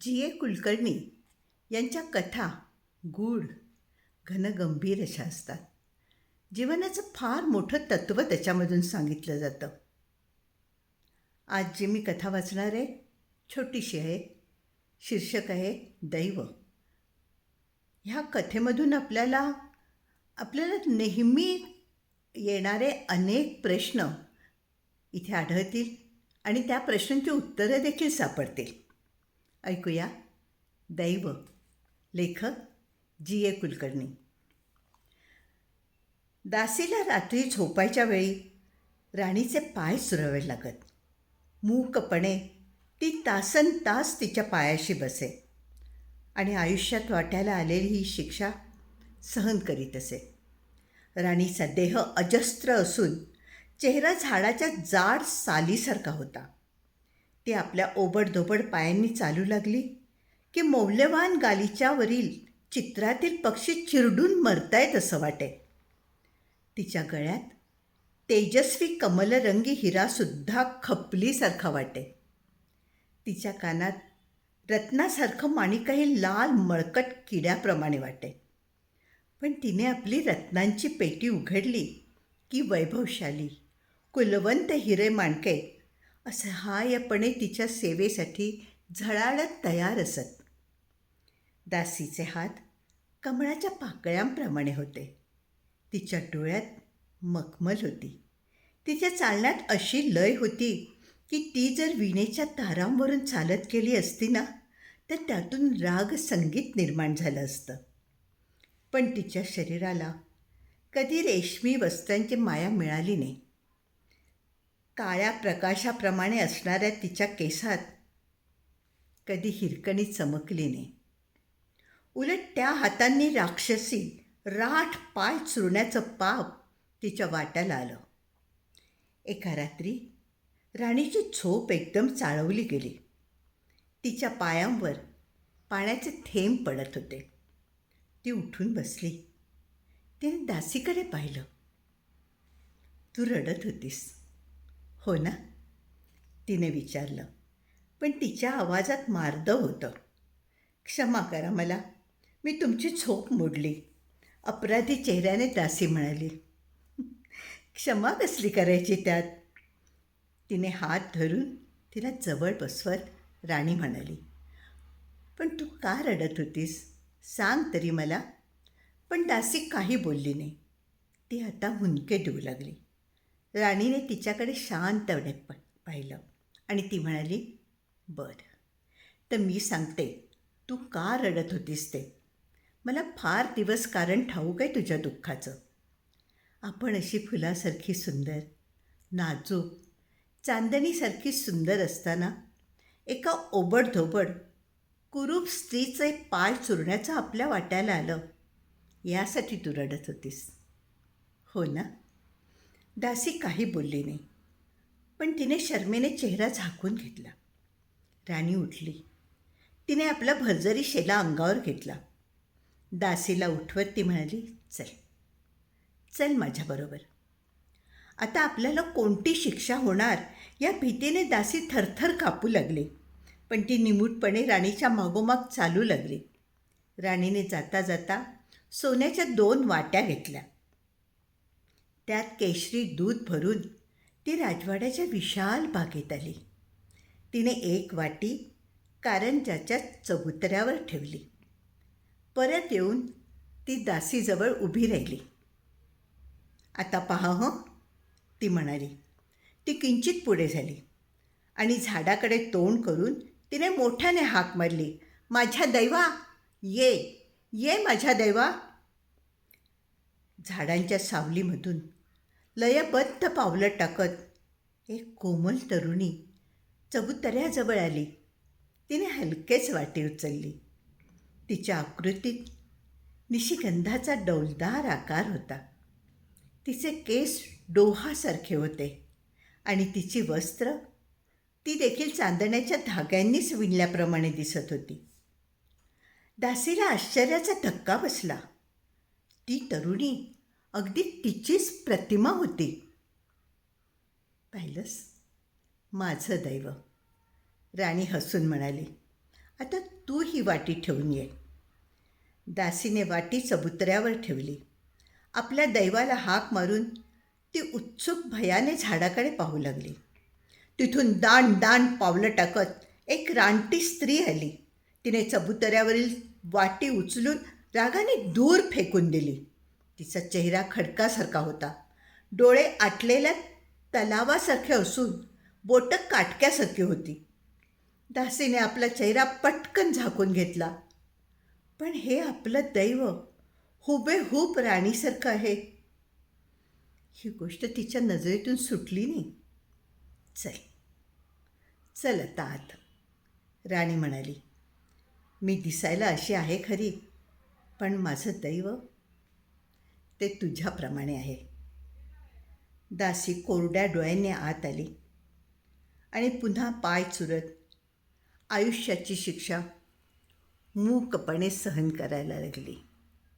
जी ए कुलकर्णी यांच्या कथा गूढ घनगंभीर अशा असतात. जीवनाचं फार मोठं तत्त्व त्याच्यामधून सांगितलं जातं. आज जी मी कथा वाचणार आहे छोटीशी आहे शीर्षक आहे दैव. ह्या कथेमधून आपल्याला आपल्याला नेहमी येणारे अनेक प्रश्न इथे आढळतील आणि त्या प्रश्नांची उत्तरं देखील सापडतील. ऐकूया. दैव लेखक जी. ए. कुलकर्णी. दासीला रात्री झोपायच्या वेळी राणीचे पाय सुरवे लागत. मूकपणे ती तासन तास तिच्या पायाशी बसे आणि आयुष्यात वाट्याला आलेली ही शिक्षा सहन करीत असे. राणीचा देह अजस्त्र असून चेहरा झाडाच्या जाड सालीसारखा होता. ती आपल्या ओबडधोबड पायांनी चालू लागली की मौल्यवान गालिच्यावरील चित्रातील पक्षी चिरडून मरतायत असं वाटे. तिच्या गळ्यात तेजस्वी कमलरंगी हिरासुद्धा खपलीसारखा वाटे. तिच्या कानात रत्नासारखं माणिकही लाल मळकट किड्याप्रमाणे वाटे. पण तिने आपली रत्नांची पेटी उघडली की वैभवशाली कुलवंत हिरे माणके असहाय्यपणे तिच्या सेवेसाठी झळाळत तयार असत. दासीचे हात कमळाच्या पाकळ्यांप्रमाणे होते. तिच्या डोळ्यात मखमल होती. तिच्या चालण्यात अशी लय होती की ती जर विणेच्या तारांवरून चालत गेली असती ना तर त्यातून राग संगीत निर्माण झालं असतं. पण तिच्या शरीराला कधी रेशमी वस्त्रांची माया मिळाली नाही. काळ्या प्रकाशाप्रमाणे असणाऱ्या तिच्या केसात कधी हिरकणी चमकली नाही. उलट त्या हातांनी राक्षसी राठ पाय चुरण्याचं पाप तिच्या वाट्याला आलं. एका रात्री राणीची झोप एकदम चाळवली गेली. तिच्या पायांवर पाण्याचे थेंब पडत होते. ती उठून बसली. तिने दासीकडे पाहिलं. तू रडत होतीस. हो ना? तिने विचारलं. पण तिच्या आवाजात मार्द होतं. क्षमा करा मला. मी तुमची झोप मोडली. अपराधी चेहऱ्याने दासी म्हणाली. क्षमा कसली करायची त्यात? तिने हात धरून तिला जवळ बसवत राणी म्हणाली. पण तू का रडत होतीस? सांग तरी मला. पण दासी काही बोलली नाही. ती आता हुंदके देऊ लागली. राणीने तिच्याकडे शांतपणे प पाहिलं आणि ती म्हणाली बरं. तर मी सांगते तू का रडत होतीस ते? मला फार दिवस कारण ठाऊक आहे तुझ्या दुःखाचं. आपण अशी फुलासारखी सुंदर नाजूक चांदणीसारखी सुंदर असताना एका ओबडधोबड कुरूप स्त्रीचे पाय चुरण्याचं आपल्या वाट्याला आलं. यासाठी तू रडत होतीस. हो ना. दासी काही बोलली नाही. पण तिने शर्मेने चेहरा झाकून घेतला. राणी उठली. तिने आपला भरजरी शेला अंगावर घेतला. दासीला उठवत ती म्हणाली चल. चल माझ्याबरोबर आता आपल्याला कोणती शिक्षा होणार या भीतीने दासी थरथर कापू लागली. पण ती निमूटपणे राणीच्या मागोमाग चालू लागली. राणीने जाता जाता सोन्याच्या दोन वाट्या घेतल्या. त्यात केशरी दूध भरून ती राजवाड्याच्या विशाल बागेत आली. तिने एक वाटी कारंजाच्या चबुतऱ्यावर ठेवली. परत येऊन ती दासीजवळ उभी राहिली. आता पहा हो ती म्हणाली. ती किंचित पुढे झाली आणि झाडाकडे तोंड करून तिने मोठ्याने हाक मारली. माझ्या दैवा ये ये माझ्या दैवा. झाडांच्या सावलीमधून लयबद्ध पावलं टाकत एक कोमल तरुणी चबुतऱ्याजवळ आली. तिने हलकेच वाटी उचलली. तिच्या आकृतीत निशिगंधाचा डौलदार आकार होता. तिचे केस डोहासारखे होते आणि तिची वस्त्र ती देखील चांदण्याच्या धाग्यांनीच विणल्याप्रमाणे दिसत होती. दासीला आश्चर्याचा धक्का बसला. ती तरुणी अगदी तिचीच प्रतिमा होती. पाहिलंस? माझं दैव. राणी हसून म्हणाली आता तू ही वाटी ठेवून ये. दासीने वाटी चबुतऱ्यावर ठेवली. आपल्या दैवाला हाक मारून ती उत्सुक भयाने झाडाकडे पाहू लागली. तिथून दाण दाण पावलं टाकत एक रानटी स्त्री आली. तिने चबुतऱ्यावरील वाटी उचलून रागाने दूर फेकून दिली. तिचा चेहरा खडकासारखा होता. डोळे आटलेल्या तलावासारखे असून बोटं काटक्यासारखी होती. दासीने आपला चेहरा पटकन झाकून घेतला. पण हे आपलं दैव हुबेहूब राणीसारखं आहे. ही गोष्ट तिच्या नजरेतून सुटली नाही. चल चल आता आत राणी म्हणाली. मी दिसायला अशी आहे खरी पण माझं दैव ते तुझ्याप्रमाणे आहे. दासी कोरड्या डोळ्यांनी आत आली. आणि पुन्हा पाय चुरत आयुष्याची शिक्षा मूकपणे सहन करायला लागली.